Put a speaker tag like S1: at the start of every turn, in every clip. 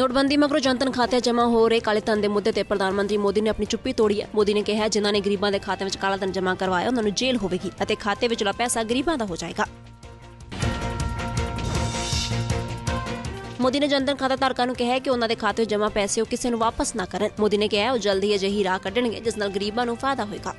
S1: ਨੋਟਬੰਦੀ ਮਗਰੋਂ ਜਨਤਨ ਖਾਤੇ ਜਮ੍ਹਾਂ ਹੋ ਰਹੇ ਕਾਲੇ ਧਨ ਦੇ ਮੁੱਦੇ ਤੇ ਪ੍ਰਧਾਨ ਮੰਤਰੀ ਮੋਦੀ ਨੇ ਆਪਣੀ ਚੁੱਪੀ ਤੋੜੀ ਹੈ। ਮੋਦੀ ਨੇ ਕਿਹਾ ਜਿਨ੍ਹਾਂ ਨੇ ਗਰੀਬਾਂ ਦੇ ਖਾਤੇ ਵਿੱਚ ਕਾਲਾ ਧਨ ਜਮ੍ਹਾਂ ਕਰਵਾਇਆ, ਉਹਨਾਂ ਨੂੰ ਜੇਲ੍ਹ ਹੋਵੇਗੀ ਅਤੇ ਖਾਤੇ ਵਿੱਚਲਾ ਪੈਸਾ ਗਰੀਬਾਂ ਦਾ ਹੋ ਜਾਏਗਾ। ਮੋਦੀ ਨੇ ਜਨਤਨ ਖਾਤਾ ਧਾਰਕਾਂ ਨੂੰ ਕਿਹਾ ਕਿ ਉਹਨਾਂ ਦੇ ਖਾਤੇ ਵਿੱਚ ਜਮ੍ਹਾਂ ਪੈਸੇ ਉਹ ਕਿਸੇ ਨੂੰ ਵਾਪਸ ਨਾ ਕਰਨ। ਮੋਦੀ ਨੇ ਕਿਹਾ ਉਹ ਜਲਦੀ ਅਜਿਹੀ ਰਾਹ ਕੱਢਣਗੇ, ਜਿਸ ਨਾਲ ਗਰੀਬਾਂ ਨੂੰ ਫਾਇਦਾ ਹੋਏਗਾ।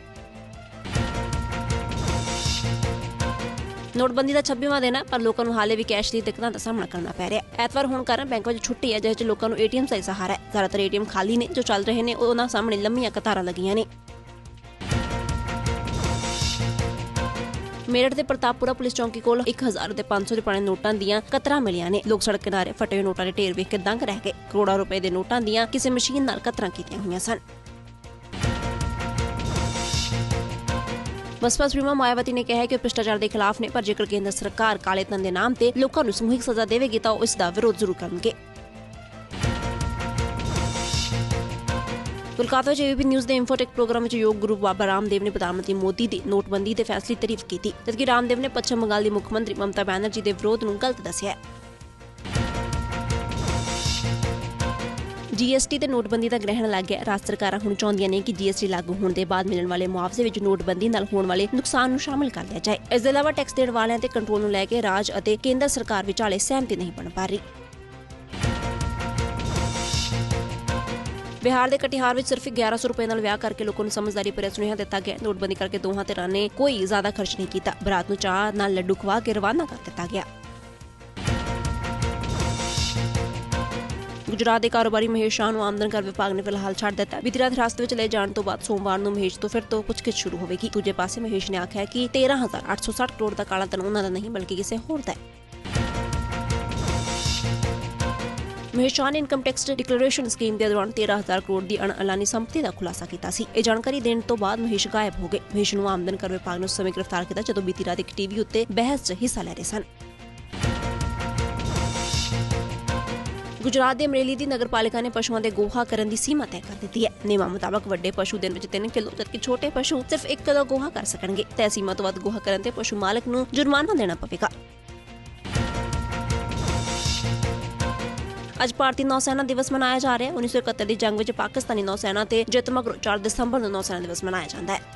S1: ਨੋਟਬੰਦੀ ਦਾ 26ਵਾਂ ਦਿਨ ਹੈ, ਪਰ ਲੋਕਾਂ ਨੂੰ ਹਾਲੇ ਵੀ ਕੈਸ਼ ਦੀ ਦਿੱਕਤਾਂ ਦਾ ਸਾਹਮਣਾ ਕਰਨਾ ਪੈ ਰਿਹਾ ਹੈ। ਐਤਵਾਰ ਹੋਣ ਕਾਰਨ ਬੈਂਕਾਂ ਵਿੱਚ ਛੁੱਟੀ ਹੈ, ਜਿਸ 'ਚ ਲੋਕਾਂ ਨੂੰ ਏਟੀਐਮ ਦਾ ਸਹਾਰਾ ਹੈ। ਜ਼ਿਆਦਾਤਰ ਏਟੀਐਮ ਖਾਲੀ ਨੇ, ਜੋ ਚੱਲ ਰਹੇ ਨੇ ਉਹਨਾਂ ਸਾਹਮਣੇ ਲੰਮੀਆਂ ਕਤਾਰਾਂ ਲੱਗੀਆਂ ਨੇ। ਮੇਰਠ ਦੇ ਪ੍ਰਤਾਪਪੁਰਾ ਪੁਲਿਸ ਚੌਂਕੀ ਕੋਲ 1000 ਤੇ 500 ਦੇ ਪੁਰਾਣੇ ਨੋਟਾਂ ਦੀਆਂ ਕਤਰਾਂ ਮਿਲੀਆਂ ਨੇ। ਲੋਕ ਸੜਕ ਕਿਨਾਰੇ ਫਟੇ ਹੋਏ ਨੋਟਾਂ ਦੇ ਢੇਰ ਵੇਖ ਕੇ ਦੰਗ ਰਹਿ ਗਏ। ਕਰੋੜਾਂ ਰੁਪਏ ਦੇ ਨੋਟਾਂ ਦੀਆਂ ਕਿਸੇ ਮਸ਼ੀਨ ਨਾਲ ਕਤਰਾਂ ਕੀਤੀਆਂ ਹੋਈਆਂ ਸਨ। ਬਸਪਾ ਸੁਪਰੀਮੋ ਮਾਇਆਵਤੀ ਨੇ ਕਿਹਾ ਹੈ ਕਿ ਭ੍ਰਿਸ਼ਟਾਚਾਰ ਦੇ ਖਿਲਾਫ ਨੇ ਪਰ ਜੇਕਰ ਕੇਂਦਰ ਸਰਕਾਰ ਕਾਲੇ ਧਨ ਦੇ ਨਾਮ ਤੇ ਲੋਕਾਂ ਨੂੰ ਸਮੂਹਿਕ ਸਜ਼ਾ ਦੇਵੇਗੀ ਤਾਂ ਉਹ ਇਸ ਦਾ ਵਿਰੋਧ ਜ਼ਰੂਰ ਕਰਨਗੇ। ਕੋਲਕਾਤਾ ਵਿੱਚ ਏਬੀਪੀ ਨਿਊਜ਼ ਦੇ ਇਨਫੋਟੈਕ ਪ੍ਰੋਗਰਾਮ ਵਿੱਚ ਯੋਗ ਗੁਰੂ ਬਾਬਾ ਰਾਮਦੇਵ ਨੇ ਪ੍ਰਧਾਨ ਮੰਤਰੀ ਮੋਦੀ ਦੀ ਨੋਟਬੰਦੀ ਦੇ ਫੈਸਲੇ ਦੀ ਤਾਰੀਫ ਕੀਤੀ, ਜਦਕਿ ਰਾਮਦੇਵ ਨੇ ਪੱਛਮ ਬੰਗਾਲ ਦੀ ਮੁੱਖ ਮੰਤਰੀ ਮਮਤਾ ਬੈਨਰਜੀ ਦੇ ਵਿਰੋਧ ਨੂੰ ਗਲਤ ਦੱਸਿਆ ਜੀਐਸਟੀ ਤੇ ਨੋਟਬੰਦੀ ਦਾ ਗ੍ਰਹਿਣ ਲੱਗ ਗਿਆ। ਰਾਜ ਸਰਕਾਰਾਂ ਹੁਣ ਚਾਹੁੰਦੀਆਂ ਨੇ ਕਿ ਜੀਐਸਟੀ ਲਾਗੂ ਹੋਣ ਦੇ ਬਾਅਦ ਮਿਲਣ ਵਾਲੇ ਮੁਆਵਜ਼ੇ ਵਿੱਚ ਨੋਟਬੰਦੀ ਨਾਲ ਹੋਣ ਵਾਲੇ ਨੁਕਸਾਨ ਨੂੰ ਸ਼ਾਮਲ ਕਰ ਲਿਆ ਜਾਏ। ਇਸ ਦੇ ਇਲਾਵਾ ਟੈਕਸ ਦੇਣ ਵਾਲਿਆਂ ਤੇ ਕੰਟਰੋਲ ਨੂੰ ਲੈ ਕੇ ਰਾਜ ਅਤੇ ਕੇਂਦਰ ਸਰਕਾਰ ਵਿਚਾਲੇ ਸਹਿਮਤੀ ਨਹੀਂ ਬਣ ਪਾ ਰਹੀ। ਬਿਹਾਰ ਦੇ ਕਟਿਹਾਰ ਵਿੱਚ ਸਿਰਫ 1100 ਰੁਪਏ ਨਾਲ ਵਿਆਹ ਕਰਕੇ ਲੋਕਾਂ ਨੂੰ ਸਮਝਦਾਰੀ ਭਰਿਆ ਸੁਨੇਹਾ ਦਿੱਤਾ ਗਿਆ। ਨੋਟਬੰਦੀ ਕਰਕੇ ਦੋਹਾਂ ਧਿਰਾਂ ਨੇ ਕੋਈ ਜ਼ਿਆਦਾ ਖਰਚ ਨਹੀਂ ਕੀਤਾ। ਬਰਾਤ ਨੂੰ ਚਾਹ ਨਾਲ ਲੱਡੂ ਖਵਾ ਕੇ ਰਵਾਨਾ ਕਰ ਦਿੱਤਾ ਗਿਆ। ਗੁਜਰਾਤ ਦੇ ਕਾਰੋਬਾਰੀ ਮਹੇਸ਼ ਸ਼ਾਹ ਨੂੰ ਆਮਦਨ ਕਰ ਵਿਭਾਗ ਨੇ ਫਿਲਹਾਲ ਛੱਡ ਦਿੱਤਾ। ਬੀਤੀ ਰਾਤ ਹਿਰਾਸਤ ਵਿੱਚ ਲਏ ਜਾਣ ਤੋਂ ਬਾਅਦ ਸੋਮਵਾਰ ਨੂੰ ਮਹੇਸ਼ ਤੋਂ ਫਿਰ ਤੋਂ ਪੁੱਛਗਿੱਛ ਸ਼ੁਰੂ ਹੋਵੇਗੀ। ਦੂਜੇ ਪਾਸੇ ਮਹੇਸ਼ ਨੇ ਆਖਿਆ ਕਿ 13860 ਕਰੋੜ ਦਾ ਕਾਲਾ ਧਨ ਉਹਨਾਂ ਦਾ ਨਹੀਂ, ਬਲਕਿ ਕਿਸੇ ਹੋਰ ਦਾ ਹੈ। Mahesh income tax declaration scheme ਦੇ ਦੌਰਾਨ 13000 ਕਰੋੜ ਦੀ ਅਣਅਲਾਨੀ ਸੰਪਤੀ ਦਾ ਖੁਲਾਸਾ ਕੀਤਾ ਸੀ। ਇਹ ਜਾਣਕਾਰੀ ਦੇਣ ਤੋਂ ਬਾਅਦ ਮਹੇਸ਼ ਗਾਇਬ ਹੋ ਗਏ। ਮਹੇਸ਼ ਨੂੰ ਆਮਦਨ ਕਰ ਵਿਭਾਗ ਨੇ ਉਸ ਸਮੇਂ ਗ੍ਰਿਫਤਾਰ ਕੀਤਾ ਜਦੋਂ ਬੀਤੀ ਰਾਤ ਇੱਕ ਟੀਵੀ ਉੱਤੇ ਬਹਿਸ 'ਚ ਹਿੱਸਾ ਲੈ ਰਹੇ ਸਨ। ਗੁਜਰਾਤ ਦੇ ਅਮਰੇਲੀ ਦੀ ਨਗਰਪਾਲਿਕਾ ਨੇ ਪਸ਼ੂਆਂ ਦੇ ਗੋਹਾ ਕਰਨ ਦੀ ਸੀਮਾ ਤੈਅ ਕਰ ਦਿੱਤੀ ਹੈ। ਨਿਯਮਾਂ ਮੁਤਾਬਕ ਵੱਡੇ ਪਸ਼ੂ ਦਿਨ ਵਿੱਚ 3 ਕਿਲੋ, ਜਦਕਿ ਛੋਟੇ ਪਸ਼ੂ ਸਿਰਫ 1 ਕਿਲੋ ਗੋਹਾ ਕਰ ਸਕਣਗੇ। ਤੈਅ ਸੀਮਾ ਤੋਂ ਵੱਧ ਗੋਹਾ ਕਰਨ ਤੇ ਪਸ਼ੂ ਮਾਲਕ ਨੂੰ ਜੁਰਮਾਨਾ ਦੇਣਾ ਪਵੇਗਾ। ਅੱਜ ਭਾਰਤੀ ਨੌਸੈਨਾ ਦਿਵਸ ਮਨਾਇਆ ਜਾ ਰਿਹਾ ਹੈ। 1971 ਦੀ ਜੰਗ ਵਿੱਚ ਪਾਕਿਸਤਾਨੀ ਨੌਸੈਨਾ ਤੇ ਜਿੱਤ ਮਗਰੋਂ 4 ਦਸੰਬਰ ਨੂੰ ਨੌਸੈਨਾ ਦਿਵਸ ਮਨਾਇਆ ਜਾਂਦਾ ਹੈ।